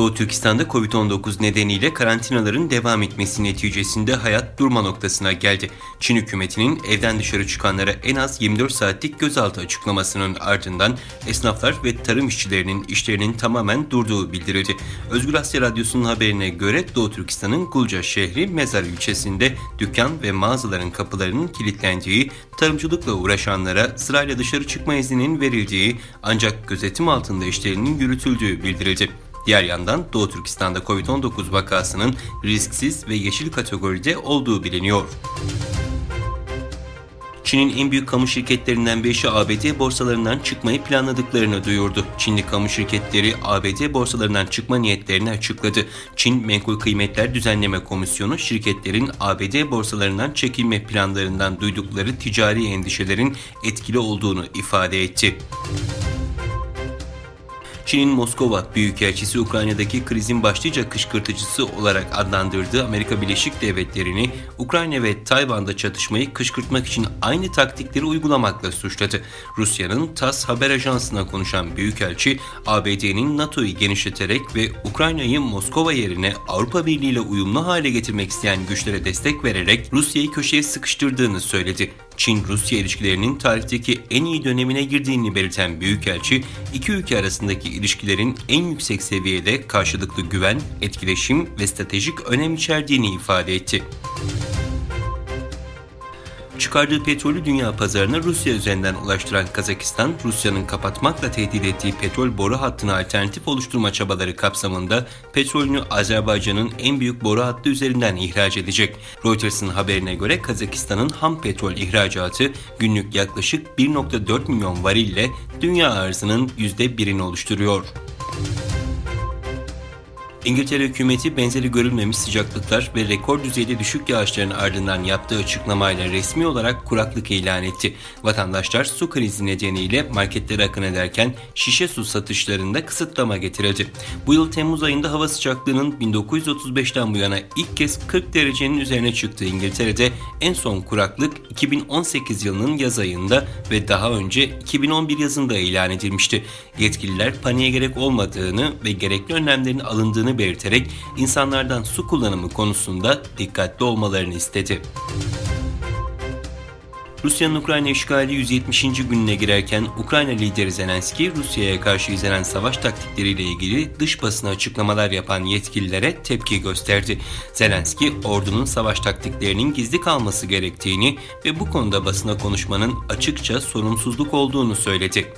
Doğu Türkistan'da Covid-19 nedeniyle karantinaların devam etmesi neticesinde hayat durma noktasına geldi. Çin hükümetinin evden dışarı çıkanlara en az 24 saatlik gözaltı açıklamasının ardından esnaflar ve tarım işçilerinin işlerinin tamamen durduğu bildirildi. Özgür Asya Radyosu'nun haberine göre Doğu Türkistan'ın Gulca şehri Mezar ilçesinde dükkan ve mağazaların kapılarının kilitlendiği, tarımcılıkla uğraşanlara sırayla dışarı çıkma izninin verildiği ancak gözetim altında işlerinin yürütüldüğü bildirildi. Diğer yandan Doğu Türkistan'da Covid-19 vakasının risksiz ve yeşil kategoride olduğu biliniyor. Çin'in en büyük kamu şirketlerinden 5'i ABD borsalarından çıkmayı planladıklarını duyurdu. Çinli kamu şirketleri ABD borsalarından çıkma niyetlerini açıkladı. Çin Menkul Kıymetler Düzenleme Komisyonu şirketlerin ABD borsalarından çekilme planlarından duydukları ticari endişelerin etkili olduğunu ifade etti. Çin'in Moskova Büyükelçisi Ukrayna'daki krizin başlıca kışkırtıcısı olarak adlandırdığı Amerika Birleşik Devletleri'ni Ukrayna ve Tayvan'da çatışmayı kışkırtmak için aynı taktikleri uygulamakla suçladı. Rusya'nın TASS haber ajansına konuşan Büyükelçi, ABD'nin NATO'yu genişleterek ve Ukrayna'yı Moskova yerine Avrupa Birliği ile uyumlu hale getirmek isteyen güçlere destek vererek Rusya'yı köşeye sıkıştırdığını söyledi. Çin-Rusya ilişkilerinin tarihteki en iyi dönemine girdiğini belirten Büyükelçi, iki ülke arasındaki ilişkilerin en yüksek seviyede karşılıklı güven, etkileşim ve stratejik önem içerdiğini ifade etti. Çıkardığı petrolü dünya pazarına Rusya üzerinden ulaştıran Kazakistan, Rusya'nın kapatmakla tehdit ettiği petrol boru hattına alternatif oluşturma çabaları kapsamında petrolünü Azerbaycan'ın en büyük boru hattı üzerinden ihraç edecek. Reuters'ın haberine göre Kazakistan'ın ham petrol ihracatı günlük yaklaşık 1.4 milyon varille dünya arzının %1'ini oluşturuyor. İngiltere hükümeti benzeri görülmemiş sıcaklıklar ve rekor düzeyde düşük yağışların ardından yaptığı açıklamayla resmi olarak kuraklık ilan etti. Vatandaşlar su krizi nedeniyle marketlere akın ederken şişe su satışlarında kısıtlama getirildi. Bu yıl Temmuz ayında hava sıcaklığının 1935'ten bu yana ilk kez 40 derecenin üzerine çıktığı İngiltere'de en son kuraklık 2018 yılının yaz ayında ve daha önce 2011 yazında ilan edilmişti. Yetkililer paniğe gerek olmadığını ve gerekli önlemlerin alındığını belirterek insanlardan su kullanımı konusunda dikkatli olmalarını istedi. Rusya'nın Ukrayna işgali 170. gününe girerken Ukrayna lideri Zelenski, Rusya'ya karşı izlenen savaş taktikleriyle ilgili dış basına açıklamalar yapan yetkililere tepki gösterdi. Zelenski, ordunun savaş taktiklerinin gizli kalması gerektiğini ve bu konuda basına konuşmanın açıkça sorumsuzluk olduğunu söyledi.